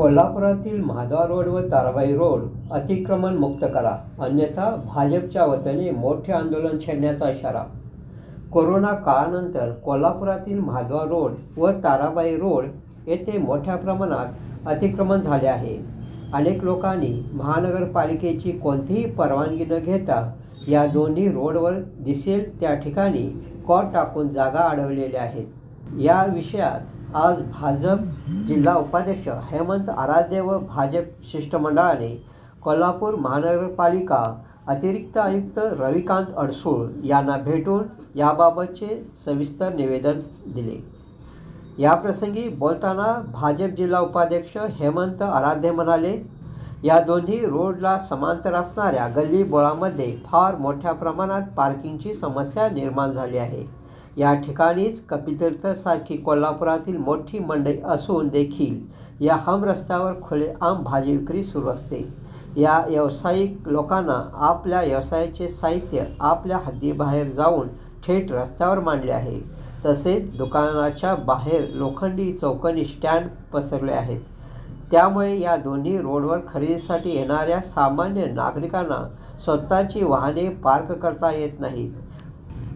कोल्हापुरातील महाद्वार रोड व ताराबाई रोड अतिक्रमण मुक्त करा. अन्यथा भाजपच्या वतीने मोठे आंदोलन छेडण्याचा इशारा. कोरोना काळानंतर कोल्हापुरातील महाद्वार रोड व ताराबाई रोड येथे मोठ्या प्रमाणात अतिक्रमण झाले आहे. अनेक लोकांनी महानगरपालिकेची कोणतीही परवानगी न घेता या दोन्ही रोडवर दिसेल त्या ठिकाणी कॉट टाकून जागा अडवलेल्या आहेत. या विषयात आज भाजप जिल्हा उपाध्यक्ष हेमंत आराध्य व भाजप शिष्टमंडळाने कोल्हापूर महानगरपालिका अतिरिक्त आयुक्त रविकांत अडसूळ यांना भेटून याबाबतचे सविस्तर निवेदन दिले. याप्रसंगी बोलताना भाजप जिल्हा उपाध्यक्ष हेमंत आराध्य म्हणाले या दोन्ही रोडला समांतर असणाऱ्या गल्ली बोळामध्ये फार मोठ्या प्रमाणात पार्किंगची समस्या निर्माण झाली आहे. या ठिकाणीच कपितीर्थसारखी कोल्हापुरातील मोठी मंडई असून देखील या हम रस्त्यावर खुलेआम भाजी विक्री सुरू असते. या व्यावसायिक लोकांना आपल्या व्यवसायाचे साहित्य आपल्या हद्दीबाहेर जाऊन थेट रस्त्यावर मांडले आहे. तसेच दुकानाच्या बाहेर लोखंडी चौकनी स्टँड पसरले आहेत. त्यामुळे या दोन्ही रोडवर खरेदीसाठी येणाऱ्या सामान्य नागरिकांना स्वतःची वाहने पार्क करता येत नाहीत.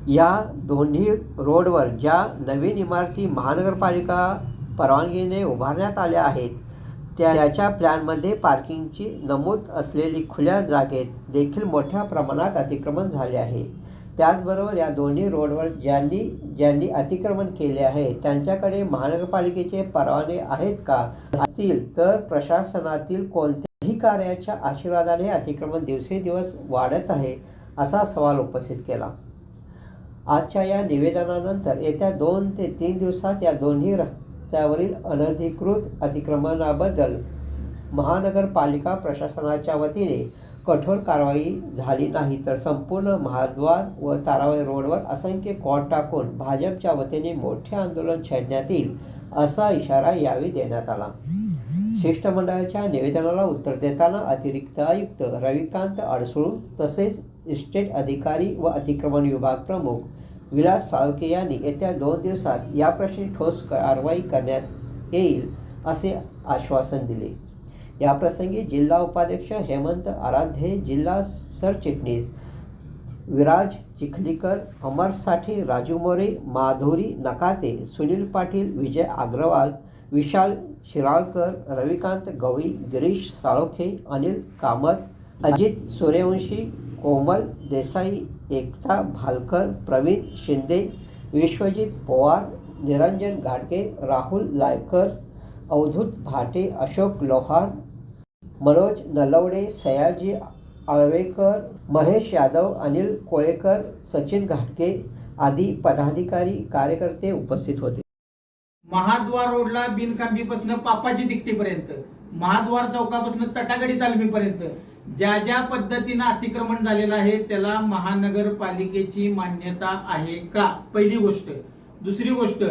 या दोन्ही रोडवर ज्या नवीन इमारती महानगरपालिका परवानगीने उभारण्यात आल्या आहेत त्या त्याच्या प्लॅनमध्ये पार्किंगची नमूद असलेली खुल्या जागेत देखील मोठ्या प्रमाणात अतिक्रमण झाले आहे. त्याचबरोबर या दोन्ही रोडवर ज्यांनी ज्यांनी अतिक्रमण केले आहे त्यांच्याकडे महानगरपालिकेचे परवाने आहेत का? असतील तर प्रशासनातील कोणत्याही कार्याच्या आशीर्वादाने अतिक्रमण दिवसेदिवस वाढत आहे असा सवाल उपस्थित केला. आजच्या या निवेदनानंतर येत्या दोन ते तीन दिवसात या दोन्ही रस्त्यावरील अनधिकृत अतिक्रमणाबद्दल महानगरपालिका प्रशासनाच्या वतीने कठोर कारवाई झाली नाही तर संपूर्ण महाद्वार व ताराबाई रोडवर असंख्य कॉट टाकून भाजपच्या वतीने मोठे आंदोलन छेडण्यात येईल असा इशारा यावेळी देण्यात आला. शिष्टमंडळाच्या निवेदनाला उत्तर देताना अतिरिक्त आयुक्त रविकांत अडसूळ तसेच इस्टेट अधिकारी व अतिक्रमण विभाग प्रमुख विलास साळके यांनी येत्या दोन दिवसात याप्रश्नी ठोस कारवाई करण्यात येईल असे आश्वासन दिले. याप्रसंगी जिल्हा उपाध्यक्ष हेमंत आराध्ये जिल्हा सरचिटणीस विराज चिखलीकर अमर साठे राजू मोरे माधुरी नकाते सुनील पाटील विजय अग्रवाल विशाल शिराळकर रविकांत गवळी गिरीश साळोखे अनिल कामत अजित सूर्यवंशी कोमल देसाई एकता भालकर प्रवीण शिंदे विश्वजित पवार निरंजन घाटगे राहुल लायकर अवधूत भाटे अशोक लोहार मनोज नलवडे सयाजी आळवेकर महेश यादव अनिल कोळेकर सचिन घाटगे आदी पदाधिकारी कार्यकर्ते उपस्थित होते. महाद्वार रोडला बिनकांबीपासून पापाची दिकटीपर्यंत महाद्वार चौकापासून तटागडी तालमीपर्यंत ज्या ज्या पद्धतीनं अतिक्रमण झालेलं आहे त्याला महानगरपालिकेची मान्यता आहे का? पहिली गोष्ट. दुसरी गोष्ट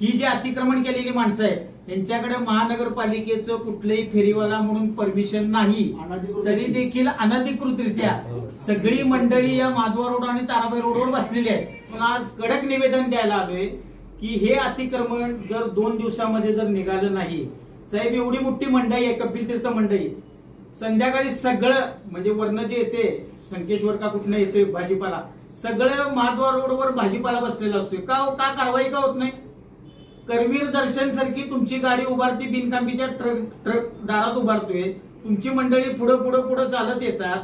ही जी अतिक्रमण केलेली माणसं आहेत यांच्याकडे महानगरपालिकेचं कुठलंही फेरीवाला म्हणून परमिशन नाही. तरी देखील अनधिकृतरित्या सगळी मंडळी या माधवा रोड आणि ताराबाई रोडवर बसलेली आहे पण आज कडक निवेदन द्यायला आलोय की हे अतिक्रमण जर दोन दिवसामध्ये जर निघालं नाही साहेब एवढी मोठी मंडई आहे कपिल तीर्थ मंडई. संध्याकाळी सगळं म्हणजे वर्ण जे येते संकेश्वर का कुठनं येते भाजीपाला सगळं महाद्वार रोडवर भाजीपाला बसलेला असतोय. का हो, का कारवाई का होत नाही? करवीर दर्शन सारखी तुमची गाडी उभारती बिनकांबीच्या ट्रक ट्रक दारात उभारतोय. तुमची मंडळी पुढं पुढं पुढं चालत येतात.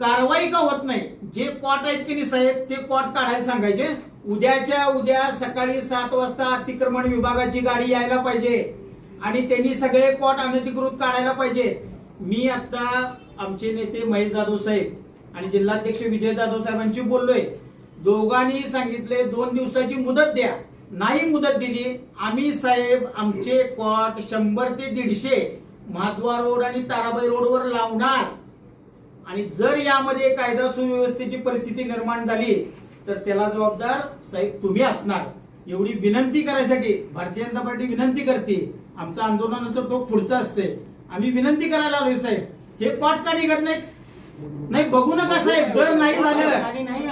कारवाई का होत नाही? जे कॉट आहेत की नाही साहेब ते कॉट काढायला सांगायचे. उद्याच्या उद्या सकाळी सात वाजता अतिक्रमण विभागाची गाडी यायला पाहिजे. आणि त्यांनी सगळे कॉट अनधिकृत काढायला पाहिजे. मी आता आमचे नेते महेश जाधव साहेब आणि जिल्हाध्यक्ष विजय जाधव साहेबांशी बोललोय. दोघांनी सांगितले दोन दिवसाची मुदत द्या. नाही मुदत दिली आम्ही साहेब आमचे कॉट शंभर ते दीडशे महाद्वार रोड आणि ताराबाई रोडवर लावणार. आणि जर यामध्ये कायदा सुव्यवस्थेची परिस्थिती निर्माण झाली तर त्याला जबाबदार साहेब तुम्ही असणार. एवढी विनंती करायसाठी भारतीय जनता पार्टी विनंती करते. आमचं आंदोलनाचं टोक पुढचं असते आम्ही विनंती करायला आलोय साहेब. हे कॉट का निघत नाही. नाही बघू नका साहेब. जर नाही झालं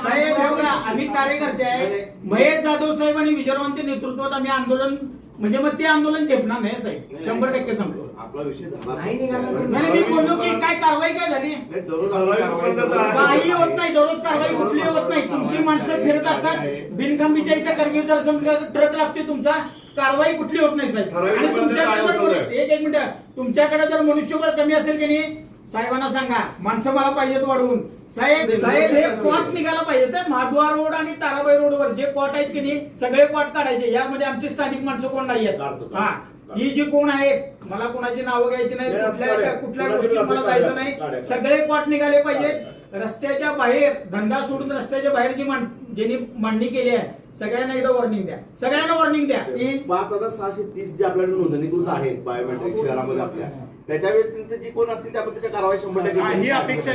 साहेब हे बघा आम्ही कार्यकर्ते आहे. महेश जाधव साहेब आणि विजयरावांच्या नेतृत्वात आम्ही आंदोलन म्हणजे मग ते आंदोलन झेपणार नाही साहेब. शंभर टक्के सांगतो आपला विषय झाला. नाही निघाला तर नाही मी बोललो की काय कारवाई काय झाली? नाही, दररोज कारवाई कारवाई काही होत नाही दररोज कारवाई कुठली होत नाही. तुमची माणसं फिरत असतात. बिनखंबीच्या इथे करवीर दर्शन ट्रक लागते तुमचा. कारवाई कुठली होत नाही साहेब? ठराविक आणि बंद तुमच्याकडे जर? एक एक मिनिट. तुमच्याकडे जर मनुष्यबळ कमी असेल की नाही साहेबांना सांगा. माणसं मला पाहिजेत वाढवून. साहेब साहेब हे कॉट निघायला पाहिजे तर महाद्वार रोड आणि ताराबाई रोडवर जे कॉट आहेत की नाही सगळे कॉट काढायचे. यामध्ये आमची स्थानिक माणसं कोण नाही आहेत काढतो. हा. ही जी कोण आहेत मला कोणाची नावं घ्यायची नाही कुठल्या. कुठल्या गोष्टी मला. जायचं. नाही सगळे कॉट निघाले पाहिजेत रस्त्याच्या बाहेर धंदा सोडून रस्त्याच्या बाहेर जी ज्यांनी मांडणी केली आहे सगळ्यांना एकदा वॉर्निंग द्या सगळ्यांना वॉर्निंग द्या पाच हजार सहाशे तीस जे आपल्याकडे नोंदणीकृत आहेत बायोमेट्रिक शहरामध्ये आपल्या त्याच्या व्यतिरिक्त जी कोण असतील त्याबद्दलच्या कारवाई शंभर टक्के ही अपेक्षा.